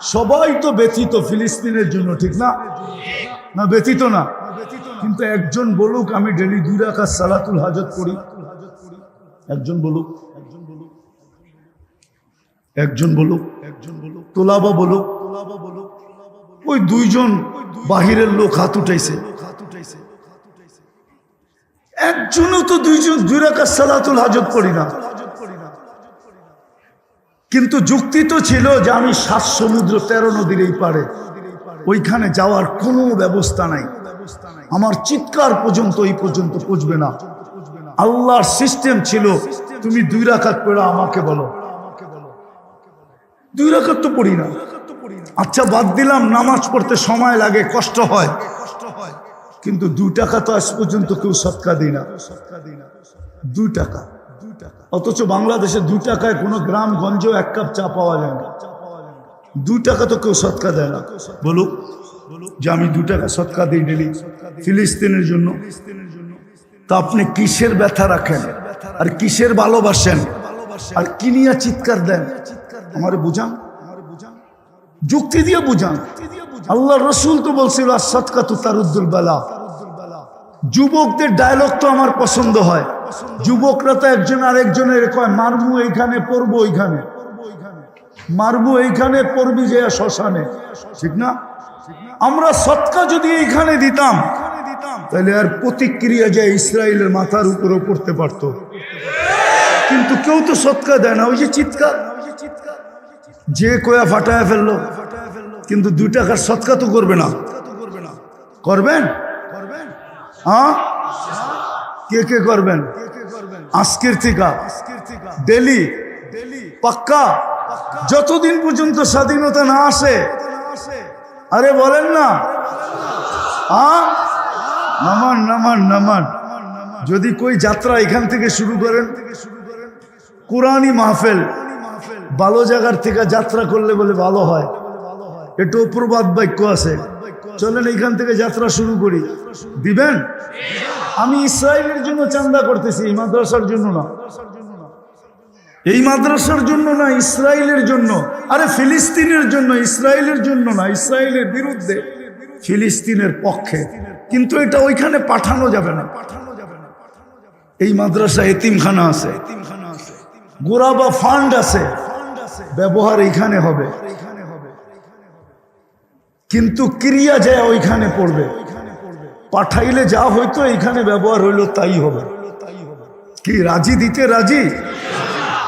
সবাই তো ব্যথিত ফিলিস্তিনের জন্য, ঠিক না? না, ব্যথিত না। কিন্তু একজন বলুক, আমি ডেলি দুই রাখা সালাতুল হাজত করি একজন বলুক। একজন বলুক। একজন বলুক তোলাবা বলুক। তোলাবা বলুক ওই দুইজন বাহিরের লোক হাত উঠাইছে। একজনও তো দুইজন দুই রাখা সালাতুল হাজত করি না। কিন্তু যুক্তি তো ছিল যে আমি সাত সমুদ্র তেরো নদীর এই পারে ওইখানে যাওয়ার কোনো ব্যবস্থা নাই। আমার চিৎকার পর্যন্ত এই পর্যন্ত পৌঁছবে না। আল্লাহর সিস্টেম ছিল, তুমি দুই রাখাত পড়া, আমাকে বলো। দুই রাখাত তো পড়ি না। আচ্ছা বাদ দিলাম, নামাজ পড়তে সময় লাগে, কষ্ট হয়। কিন্তু দুই টাকা তো আজ পর্যন্ত কেউ সৎকা দিই না। দুই টাকা। অথচ বাংলাদেশে দুই টাকায় কোনো গ্রাম গঞ্জ এক কাপ চা পাওয়া যায় না। দুই টাকা তো কেউ সৎকা দেয় না। বলুক যে আমি দু টাকা সৎকা দিই ডেলি ফিলিস্তিনের জন্য। তা আপনি কিসের ব্যথা রাখেন? আর কিসের ভালোবাসেন? আর কি নিয়ে চিৎকার দেন? আমার বুঝান? যুক্তি দিয়ে বুঝান। আল্লাহ রসুল তো বলছিল আর সৎকা তো তারুদ্দুল বেলা। যুবকদের ডায়লগ তো আমার পছন্দ হয়। যুবকরা তো একজন আরেকজনের কয় মারবো এইখানে, পড়ব ওইখানে। মারবো এইখানে, পড়বি যে শ্মশানে। ঠিক না? আমরা সৎকা যদি এইখানে দিতাম, তাহলে আর প্রতিক্রিয়া যে ইসরায়েলের মাথার উপরও পড়তে পারত। কিন্তু কেউ তো সৎকা দেয় না, ওই যে চিৎকার। যে কয়া ফাটায় ফেলল, কিন্তু দুই টাকার সৎকা তো করবে না। করবেন? করবেন? হ্যাঁ? কে কে করবেন? আজকের থেকে। ডেলি, পাক্কা, যতদিন পর্যন্ত স্বাধীনতা না আসে, আরে বলেন না। নামান নামান নামান। যদি কই যাত্রা এখান থেকে শুরু করেন, কোরআনই মাহফেল। ভালো জায়গার থেকে যাত্রা করলে বলে ভালো হয়। একটু প্রবাদ বাক্য আছে। চলেন এখান থেকে যাত্রা শুরু করি। দিবেন? আমি ইসরায়েলের জন্য চান্দা করতেছি, এই মাদ্রাসার জন্য না। এই মাদ্রাসার জন্য না ইসরায়েলের জন্য। আরে ফিলিস্তিনের জন্য ইসরায়েলের জন্য না ইসরায়েলের বিরুদ্ধে ফিলিস্তিনের পক্ষে। কিন্তু এটা ওইখানে পাঠানো যাবে না। পাঠানো যাবে না এই মাদ্রাসা এতিমখানা আছে। গোড়া বা ফান্ড আছে। ব্যবহার এইখানে হবে। কিন্তু ক্রিয়া যায় ওইখানে পড়বে। পাঠাইলে যা হইতো এইখানে ব্যবহার হইল, তাই হবে। কি, রাজি দিতে রাজি?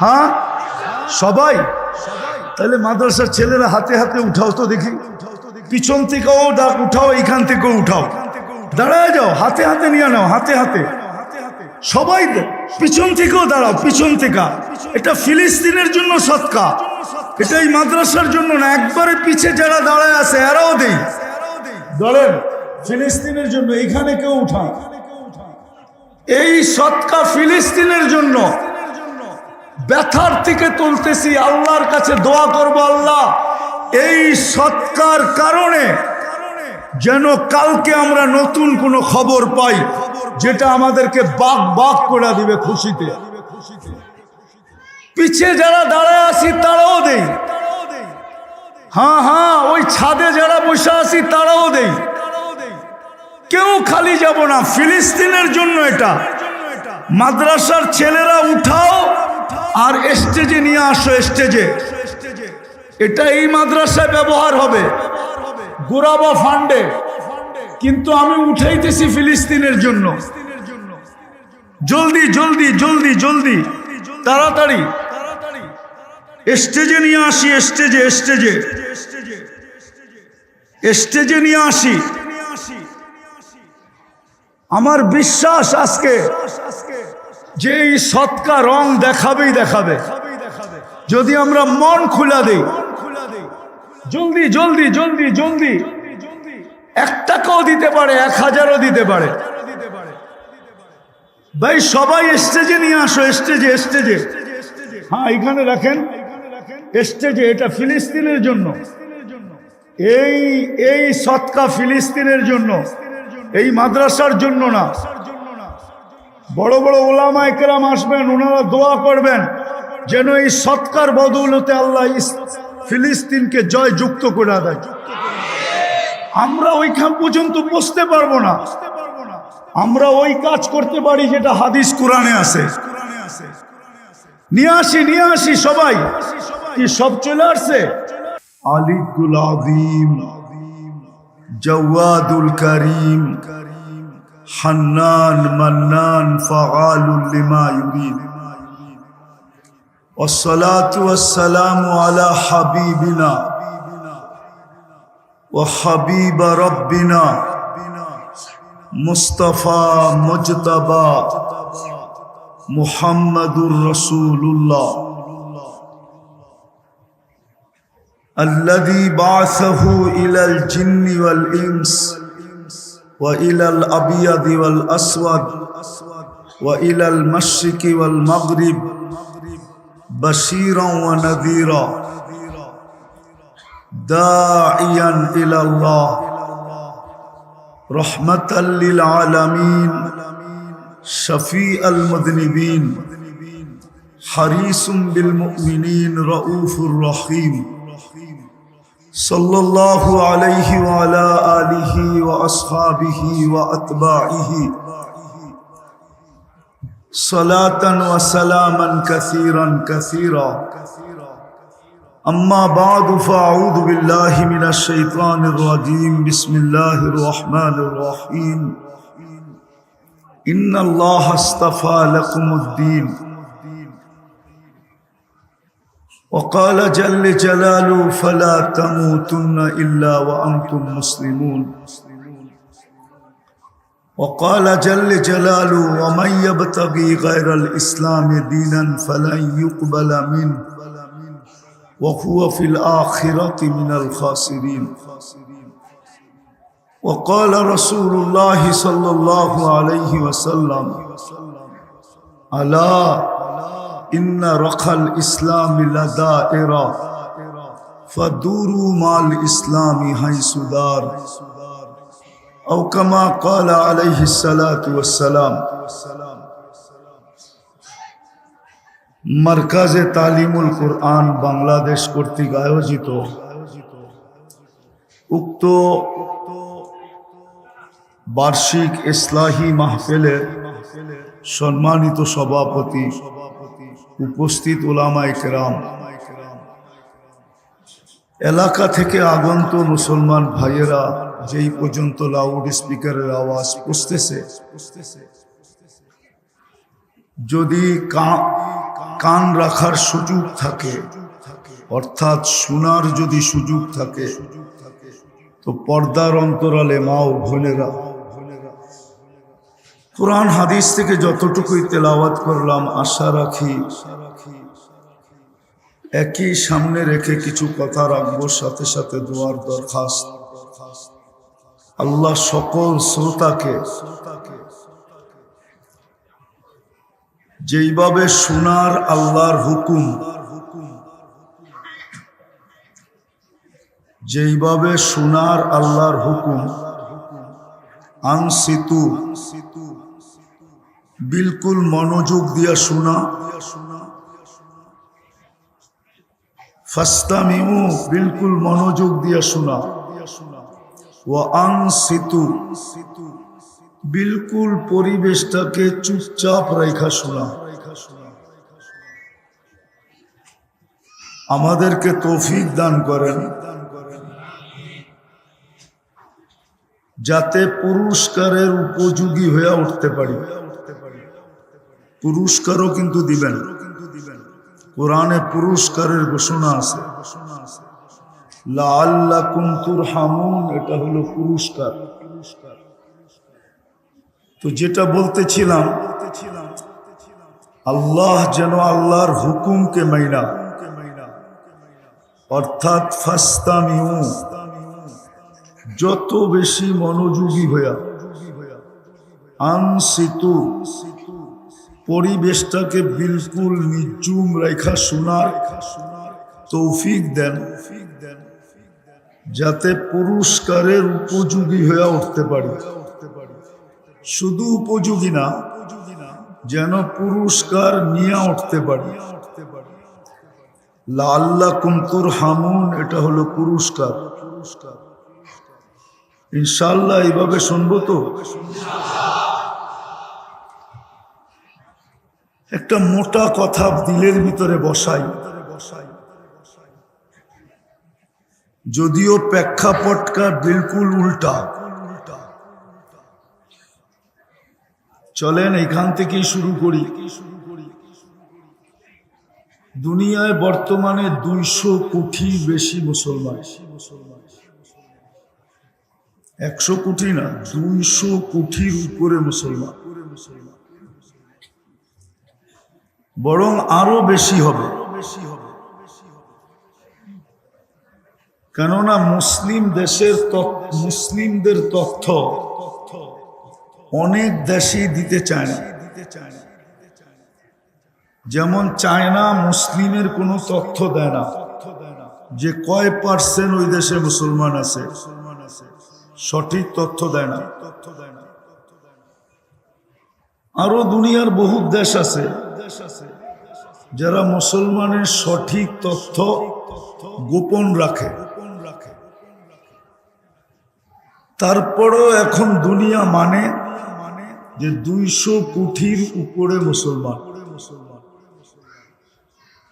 হ্যাঁ? সবাই? তাহলে মাদ্রাসার ছেলেরা হাতে হাতে উঠাও তো দেখি। পিছন থেকেও ডাক উঠাও, এইখান থেকেও উঠাও। দাঁড়ায় যাও, হাতে হাতে নিয়ে নাও, হাতে হাতে। সবাই পিছন থেকেও দাঁড়াও, পিছন থেকে। এটা ফিলিস্তিনের জন্য সৎকা। এটা এই মাদ্রাসার জন্য না, একবারে পিছে যারা দাঁড়ায় আছে, এরাও দেই। ধরেন ফিলিস্তিনের জন্য, এখানে কেউ উঠান। এই সৎকা ফিলিস্তিনের জন্য ব্যথার থেকে তুলতেছি আল্লাহর কাছে দোয়া করব আল্লাহ। এই সৎকার কারণে যেন কালকে আমরা নতুন কোনো খবর পাই, যেটা আমাদেরকে বাক বাক করে দিবে খুশিতে। পিছে যারা দাঁড়ায় আছি, তারাও দেই। হ্যাঁ হ্যাঁ ওই ছাদে যারা বসে আছি, তারাও দেই। কেউ খালি যাব না। ফিলিস্তিনের জন্য এটা। মাদ্রাসার ছেলেরা উঠাও আর স্টেজে নিয়ে আসো স্টেজে। এটা এই মাদ্রাসায় ব্যবহার হবে। গোরাবা ফান্ডে। কিন্তু আমি উঠাইতেছি ফিলিস্তিনের জন্য। জলদি জলদি জলদি জলদি। তাড়াতাড়ি। স্টেজে নিয়ে আসি, স্টেজে স্টেজে। স্টেজে নিয়ে আসি। আমার বিশ্বাস আজকে যে এই সৎকা রং দেখাবেই দেখাবে। যদি আমরা মন খুলা দিই, জলদি জলদি জলদি জলদি। এক টাকাও দিতে পারে, এক হাজারও দিতে পারে। ভাই, সবাই স্টেজে নিয়ে আসো, স্টেজে স্টেজে। হ্যাঁ এখানে রাখেন। স্টেজে, এটা ফিলিস্তিনের জন্য। এই এই সৎকা ফিলিস্তিনের জন্য। এই মাদ্রাসার জন্য না। বড় বড় ওলামা একরাম আসবেন, ওনারা দোয়া করবেন, যেন এই সৎকার বদৌলতে আল্লাহ ফিলিস্তিনকে জয় যুক্ত করে দেয়। আমরা ওইখান পর্যন্ত বসতে পারব না। আমরা ওই কাজ করতে পারি যেটা হাদিস কোরআনে আছে। নিয়ে আসি নিয়ে আসি সবাই। কি সব চলে আসছে? আলিকুল আদিম جواد الكريم حنان منان فعال لما يريد. والصلاة والسلام على حبيبنا وحبيب ربنا مصطفى مجتبى محمد رسول الله. الذي بعثه إلى الجن والإنس وإلى الأبيض والأسود وإلى المشرق والمغرب بشيرا ونذيرا داعيا إلى الله رحمة للعالمين شفيع المذنبين حريص بالمؤمنين رؤوف رحيم. صلى الله عليه وعلى آله وأصحابه وأتباعه. صلاة وسلاما كثيرا كثيرا. أما بعد فأعوذ بالله من الشيطان الرجيم. بسم الله الرحمن الرحيم. إن الله اصطفى لكم الدين. وقال جل جلاله فلا تموتن إلا وأنتم مسلمون. وقال جل جلاله ومن يبتغي غير الإسلام دينا فلن يقبل منه وهو في الآخرة من الخاسرين. وقال رسول الله صلى الله عليه وسلم ألا إن رخى الإسلام لدائرة فدوروا مع الإسلام حيث دار أو كما قال عليه الصلاة والسلام মার্কাজে তালিমুল কোরআন বাংলাদেশ কর্তৃক আয়োজিত উক্ত বার্ষিক ইসলাহী মাহফিলের সম্মানিত সভাপতি উপস্থিত ওলামাই কেরাম। এলাকা থেকে আগন্ত মুসলমান ভাইয়েরা যেই পর্যন্ত লাউড স্পিকারের আওয়াজ পুষতেছে যদি কান রাখার সুযোগ থাকে, অর্থাৎ শোনার যদি সুযোগ থাকে, তো পর্দার অন্তরালে মা ও বোনেরা কোরআন হাদিস থেকে যতটুকুই তেলাওয়াত করলাম, আশা রাখি একই সামনে রেখে কিছু কথা রাখব, সাথে সাথে দোয়ার দরখাস্ত। আল্লাহ সকল শ্রোতাকে যেইভাবে শোনার আল্লাহর হুকুম, যেইভাবে শোনার আল্লাহর হুকুম আংসিতু বিলকুল মনোযোগ দিয়া শোনা। ফাস্তামিউ, বিলকুল মনোযোগ দিয়া শোনা। ও আংসিতু, বিলকুল পরিবেশটাকে চুপচাপ রেখা শোনা। আমাদেরকে তৌফিক দান করেন। যাতে পুরস্কারের উপযোগী হয়ে উঠতে পারি। পুরস্কারও কিন্তু দিবেন। কোরআনে পুরস্কারের ঘোষণা আছে। লাল্লাকুম তুরহামুন, এটা হলো পুরস্কার। তো যেটা বলতেছিলাম, আল্লাহ যেন আল্লাহর হুকুমকে মাইনা। অর্থাৎ ফাস্তামিউ, যত বেশি মনোযোগী হইয়া, আনসিতু পরিবেশটাকে বিলকুল নিজুম রেখা শোনার তৌফিক দেন, যাতে পুরস্কারের উপযোগী হয়ে উঠতে পারি। শুধু উপযোগী না, যেন পুরস্কার নিয়ে উঠতে পারি। লাল্লা কুমতুর হামুন এটা হলো পুরস্কার। পুরস্কার ইনশাল্লাহ এইভাবে শুনব তো? একটা মোটা কথা দিলের ভিতরে বসাই। যদিও প্রেক্ষাপটকা বিলকুল উল্টা। চলেন এখান থেকেই শুরু করি। দুনিয়ায় বর্তমানে দুইশো কোটি বেশি মুসলমান। একশো কোটি না, দুইশো কোটির উপরে মুসলমান। বরং আরও বেশি হবে। কেননা মুসলিম দেশের মুসলিমদের তথ্য অনেক দেশই দিতে চায় না। যেমন চায়না মুসলিমের কোনো তথ্য দেয় না, যে কয় পার্সেন্ট ওই দেশে মুসলমান আছে, সঠিক তথ্য দেয় না। আরও দুনিয়ার বহু দেশ আছে যারা মুসলমানের সঠিক তথ্য গোপন রাখে। তারপরও এখন দুনিয়া মানে যে দুইশো কোটির উপরে মুসলমান।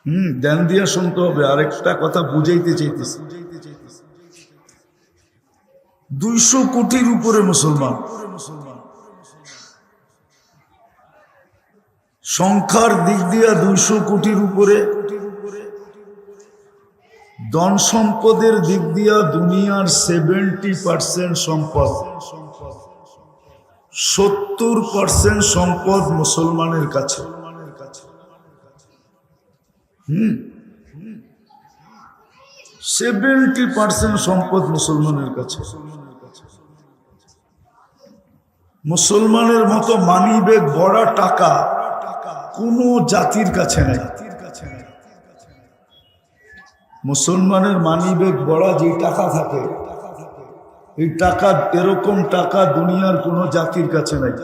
হুম, ধ্যান দিয়া শুনতে হবে, আরেকটা কথা বুঝাইতে চাইতেছি। দুইশো কোটির উপরে মুসলমান। সংখ্যার দিক দিয়া দুইশো কোটির উপরে, ধন সম্পদের দিক দিয়া দুনিয়ার সেভেন্টি পার্সেন্ট সম্পদ, সত্তর পার্সেন্ট সম্পদ মুসলমানের কাছে। হুম সেভেন্টি পার্সেন্ট সম্পদ মুসলমানের কাছে। মুসলমানের মতো মানিবেগ বড়া টাকা কোনো জাতির কাছে নেই। মুসলমানের মানিবেগ বড়া যে টাকা থাকে, এই টাকা এরকম টাকা দুনিয়ার কোনো জাতির কাছে নাই।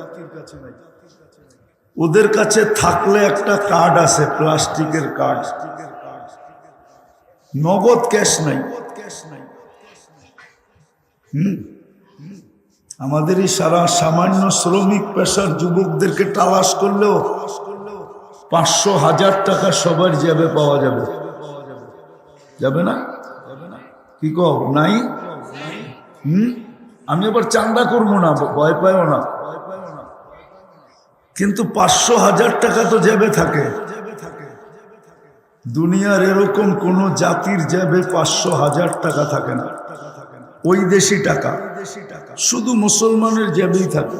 ওদের কাছে থাকলে একটা কার্ড আছে, প্লাস্টিকের কার্ড। নগদ ক্যাশ নাই। হুম? আমাদের এই সারা সামান্য শ্রমিক পেশার যুবকদেরকে তালাশ করলেও পাঁচশো হাজার টাকা সবার যাবে পাওয়া যাবে। যাবে না? কি কও? নাই? হুম? আমি আবার চান্দা করব না, ভয় পাইও না। কিন্তু পাঁচশো হাজার টাকা তো যাবে থাকে। দুনিয়ার এরকম কোন জাতির যাবে পাঁচশো হাজার টাকা থাকে না। ওই দেশি টাকা। শুধু মুসলমানের যাবেই থাকে।